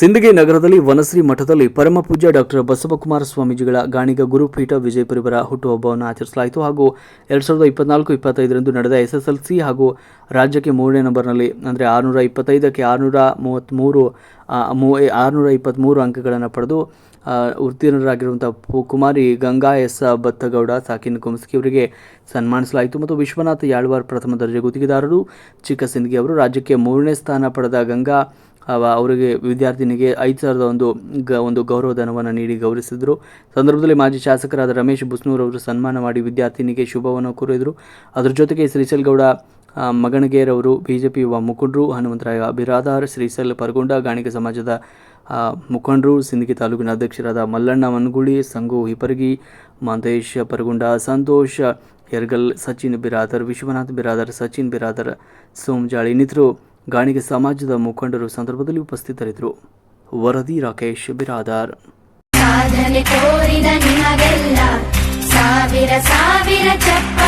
ಸಿಂದಗಿ ನಗರದಲ್ಲಿ ವನಶ್ರೀ ಮಠದಲ್ಲಿ ಪರಮ ಪೂಜ್ಯ ಡಾಕ್ಟರ್ ಬಸವಕುಮಾರ ಸ್ವಾಮೀಜಿಗಳ ಗಾಣಿಗ ಗುರುಪೀಠ ವಿಜಯಪುರಿವರ ಹುಟ್ಟುಹಬ್ಬವನ್ನು ಆಚರಿಸಲಾಯಿತು ಹಾಗೂ ಎರಡು ಸಾವಿರದ ಇಪ್ಪತ್ನಾಲ್ಕು, ಇಪ್ಪತ್ತೈದರಂದು ನಡೆದ ಎಸ್ಎಸ್ಎಲ್ಸಿ ಹಾಗೂ ರಾಜ್ಯಕ್ಕೆ ಮೂರನೇ ನಂಬರ್ನಲ್ಲಿ, ಅಂದರೆ ಆರುನೂರ ಇಪ್ಪತ್ತೈದಕ್ಕೆ ಆರುನೂರ ಮೂವತ್ತ್ಮೂರು ಮೂ ಆರುನೂರ ಇಪ್ಪತ್ತ್ಮೂರು ಅಂಕಗಳನ್ನು ಪಡೆದು ಉತ್ತೀರ್ಣರಾಗಿರುವಂಥ ಕುಮಾರಿ ಗಂಗಾ ಎಸ್. ಬತ್ತಗೌಡ, ಸಾಕಿನ್ ಕುಮಸ್ಕಿ ಅವರಿಗೆ ಸನ್ಮಾನಿಸಲಾಯಿತು ಮತ್ತು ವಿಶ್ವನಾಥ ಯಾಳ್ವಾರ್ ಪ್ರಥಮ ದರ್ಜೆ ಗುತ್ತಿಗೆದಾರರು ಚಿಕ್ಕ ಸಿಂದಗಿ ಅವರು ರಾಜ್ಯಕ್ಕೆ ಮೂರನೇ ಸ್ಥಾನ ಪಡೆದ ಗಂಗಾ ಅವರಿಗೆ ವಿದ್ಯಾರ್ಥಿನಿಗೆ ಐದು ಸಾವಿರದ ಒಂದು ಗ, ಒಂದು ಗೌರವಧನವನ್ನು ನೀಡಿ ಗೌರವಿಸಿದರು. ಸಂದರ್ಭದಲ್ಲಿ ಮಾಜಿ ಶಾಸಕರಾದ ರಮೇಶ್ ಬುಸ್ನೂರ್ ಅವರು ಸನ್ಮಾನ ಮಾಡಿ ವಿದ್ಯಾರ್ಥಿನಿಗೆ ಶುಭವನ್ನು ಕೋರಿದರು. ಅದರ ಜೊತೆಗೆ ಶ್ರೀಶೈಲ್ಗೌಡ ಬಿ ಜೆ ಬಿಜೆಪಿ ಯುವ ಮುಖಂಡರು ಹನುಮಂತರಾಯ ಬಿರಾದಾರ್ ಶ್ರೀಶೈಲ್ ಪರಗೊಂಡ, ಗಾಣಿಗ ಸಮಾಜದ ಮುಖಂಡರು, ಸಿಂದಗಿ ತಾಲೂಕಿನ ಅಧ್ಯಕ್ಷರಾದ ಮಲ್ಲಣ್ಣ ಮನ್ಗುಳಿ, ಸಂಗು ಹಿಪರ್ಗಿ, ಮಾಂತೇಶ್ ಪರಗೊಂಡ, ಸಂತೋಷ್ ಹೆರ್ಗಲ್, ಸಚಿನ್ ಬಿರಾದರ್, ವಿಶ್ವನಾಥ್ ಬಿರಾದರ್, ಸಚಿನ್ ಬಿರಾದರ್ ಸೋಮಜಾಳಿ ಇನ್ನಿತರು ಗಾಣಿಗ ಸಮಾಜದ ಮುಖಂಡರು ಸಂದರ್ಭದಲ್ಲಿ ಉಪಸ್ಥಿತರಿದ್ದರು. ವರದಿ ರಾಕೇಶ್ ಬಿರಾದಾರ್. ಸಾವಿರ ಸಾವಿರ ಚಪ್ಪ